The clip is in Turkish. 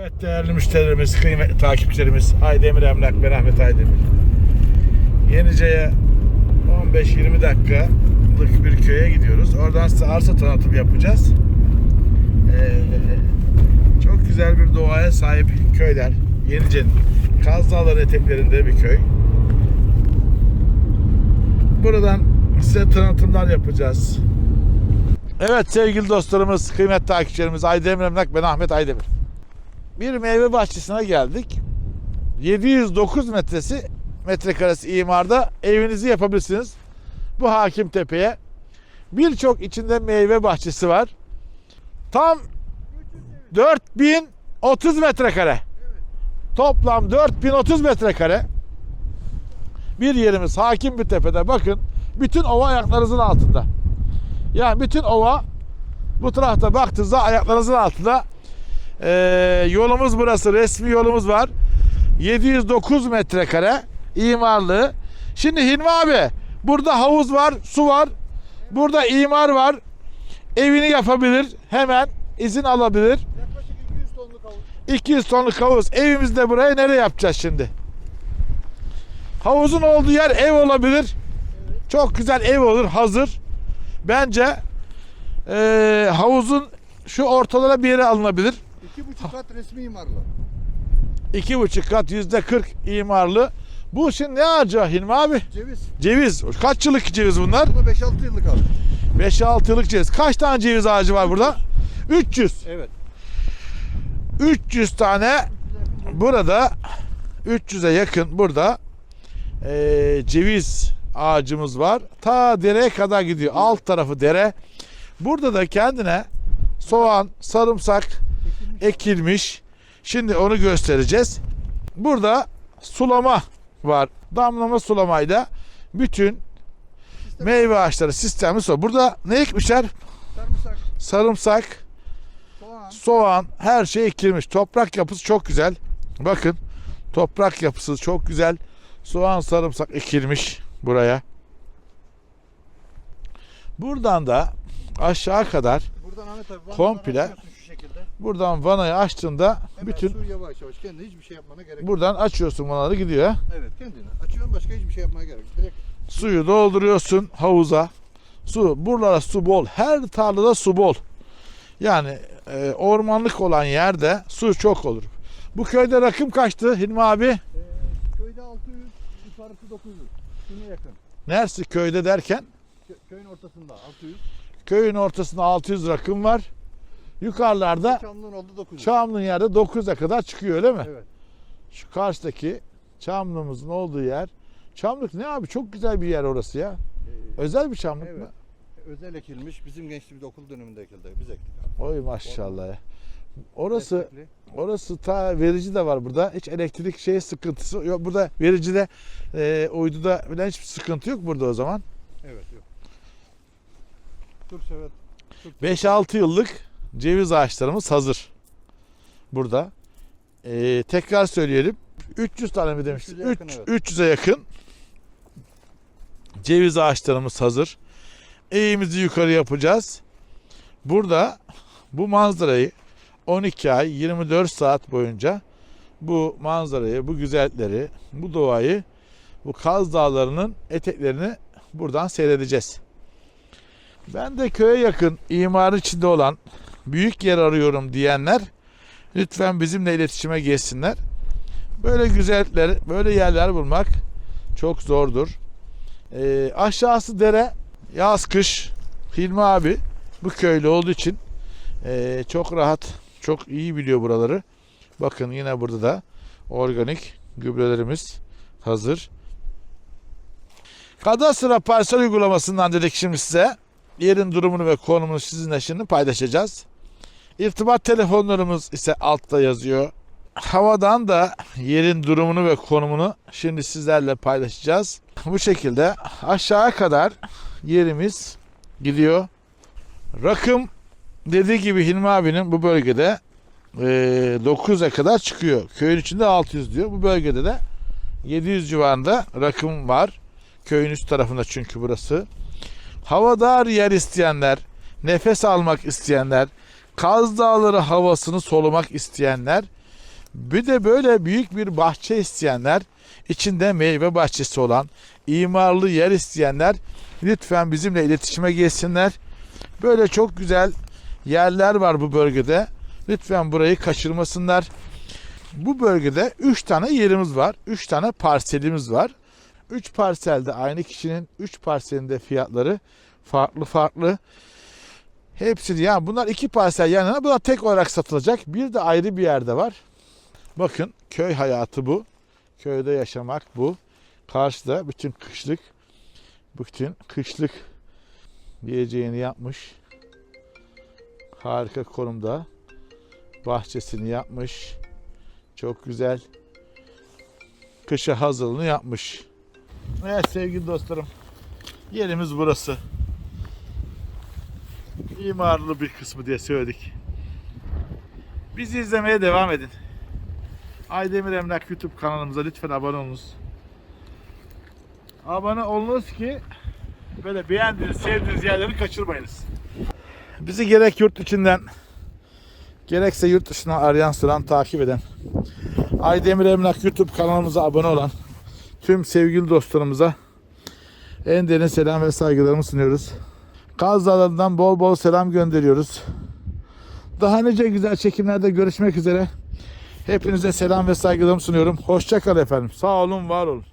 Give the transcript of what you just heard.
Evet değerli müşterilerimiz, kıymetli takipçilerimiz Aydemir Emlak ben Ahmet Aydemir. Yenice'ye 15-20 dakikalık bir köye gidiyoruz. Oradan size arsa tanıtım yapacağız. Ee, çok güzel bir doğaya sahip köyler. Yenice'nin Kaz Dağları eteklerinde bir köy. Buradan size tanıtımlar yapacağız. Evet sevgili dostlarımız, kıymetli takipçilerimiz Aydemir Emlak ben Ahmet Aydemir. Bir meyve bahçesine geldik. 709 metresi metrekaresi imarda evinizi yapabilirsiniz. Bu Hakim Tepe'ye. Birçok içinde meyve bahçesi var. Tam 4030 metrekare. Toplam 4030 metrekare. Bir yerimiz hakim bir tepede. Bakın bütün ova ayaklarınızın altında. Yani bütün ova bu tarafta baktığınızda ayaklarınızın altında. Ee, yolumuz burası. Resmi yolumuz var. 709 metrekare imarlı. Şimdi Hilmi abi burada havuz var, su var. Burada imar var. Evini yapabilir. Hemen izin alabilir. Yaklaşık 200 tonluk havuz. 200 tonluk havuz. Evimizde buraya nereye yapacağız şimdi? Havuzun olduğu yer ev olabilir. Çok güzel ev olur hazır. Bence eee, havuzun şu ortalara bir yere alınabilir. 2,5 kat resmi imarlı. İki buçuk kat yüzde 40 imarlı. Bu şimdi ne ağacı Hilmi abi? Ceviz. Ceviz. Kaç yıllık ceviz bunlar? Bu da 5-6 yıllık abi. 5-6 yıllık ceviz. Kaç tane ceviz ağacı var burada? 300. Evet. 300 tane burada 300'e yakın burada eee, ceviz ağacımız var. Ta dereye kadar gidiyor. Alt tarafı dere. Burada da kendine soğan, sarımsak ekilmiş. Şimdi onu göstereceğiz. Burada sulama var. Damlama sulamayla bütün meyve ağaçları sistemi so. Burada ne ekmişler? Sarımsak, Sarımsak, soğan. soğan her şey ekilmiş. Toprak yapısı çok güzel. Bakın toprak yapısı çok güzel. Soğan sarımsak ekilmiş buraya. Buradan da aşağı kadar Buradan Ahmet abi. Komple. Şekilde. buradan vanayı açtığında Hemen bütün su yavaş yavaş. Kendi hiçbir şey yapmana gerek yok. buradan açıyorsun vanaları gidiyor. Evet kendini. Açıyorsun başka hiçbir şey yapmana gerek yok. Direkt Suyu dolduruyorsun havuza. Su buralara su bol. Her tarlada su bol. Yani e, ormanlık olan yerde su çok olur. Bu köyde rakım kaçtı Hilmi abi? e, köyde 600, yukarısı 900. Şuna yakın. Neresi köyde derken? Kö- köyün ortasında 600. Köyün ortasında 600 rakım var. Yukarılarda Çamlığın oldu 900. Çamlı'nın yerde 900'e kadar çıkıyor öyle mi? Evet. Şu karşıdaki Çamlı'mızın olduğu yer. Çamlık ne abi? Çok güzel bir yer orası ya. Ee, Özel bir çamlık Evet. mı? özel ekilmiş. Bizim gençliğimizde okul döneminde ekildi. Biz ektik abi. Oy maşallah ya. Orası Destekli. orası ta verici de var burada. Hiç elektrik şey sıkıntısı yok. Burada vericide e, uyduda falan hiçbir sıkıntı yok burada o zaman. Evet yok. Türk evet. 5-6 yıllık ceviz ağaçlarımız hazır. Burada. Ee, tekrar söyleyelim. 300 tane mi demiştik? 300'e yakın, evet. 300'e yakın ceviz ağaçlarımız hazır. Eğimizi yukarı yapacağız. Burada bu manzarayı 12 ay 24 saat boyunca bu manzarayı, bu güzellikleri, bu doğayı, bu Kaz Dağları'nın eteklerini buradan seyredeceğiz. Ben de köye yakın, imarın içinde olan büyük yer arıyorum diyenler lütfen bizimle iletişime geçsinler. Böyle güzellikler, böyle yerler bulmak çok zordur. Ee, aşağısı dere, yaz kış. Hilmi abi bu köylü olduğu için ee, çok rahat, çok iyi biliyor buraları. Bakın yine burada da organik gübrelerimiz hazır. Kadastro parsel uygulamasından dedik şimdi size yerin durumunu ve konumunu sizinle şimdi paylaşacağız. İrtibat telefonlarımız ise altta yazıyor. Havadan da yerin durumunu ve konumunu şimdi sizlerle paylaşacağız. Bu şekilde aşağı kadar yerimiz gidiyor. Rakım dediği gibi Hilmi abinin bu bölgede eee 9'a kadar çıkıyor. Köyün içinde 600 diyor. Bu bölgede de 700 civarında rakım var. Köyün üst tarafında çünkü burası. Havadar yer isteyenler, nefes almak isteyenler, Kaz Dağları havasını solumak isteyenler Bir de böyle büyük bir bahçe isteyenler, içinde meyve bahçesi olan, imarlı yer isteyenler lütfen bizimle iletişime geçsinler. Böyle çok güzel yerler var bu bölgede. Lütfen burayı kaçırmasınlar. Bu bölgede 3 tane yerimiz var. 3 tane parselimiz var. 3 parselde aynı kişinin 3 parselinde fiyatları farklı farklı. Hepsini yani bunlar iki parsel yan yana bunlar tek olarak satılacak. Bir de ayrı bir yerde var. Bakın köy hayatı bu. Köyde yaşamak bu. Karşıda bütün kışlık bütün kışlık diyeceğini yapmış. Harika konumda. Bahçesini yapmış. Çok güzel. Kışa hazırlığını yapmış. Evet sevgili dostlarım. Yerimiz burası. İmarlı bir kısmı diye söyledik. Bizi izlemeye devam edin. Aydemir Emlak YouTube kanalımıza lütfen abone olunuz. Abone olunuz ki böyle beğendiğiniz, sevdiğiniz yerleri kaçırmayınız. Bizi gerek yurt içinden gerekse yurt dışından arayan soran takip eden Aydemir Emlak YouTube kanalımıza abone olan tüm sevgili dostlarımıza en derin selam ve saygılarımı sunuyoruz. Dağları'ndan bol bol selam gönderiyoruz. Daha nice güzel çekimlerde görüşmek üzere. Hepinize selam ve saygılarımı sunuyorum. Hoşça kalın efendim. Sağ olun, var olun.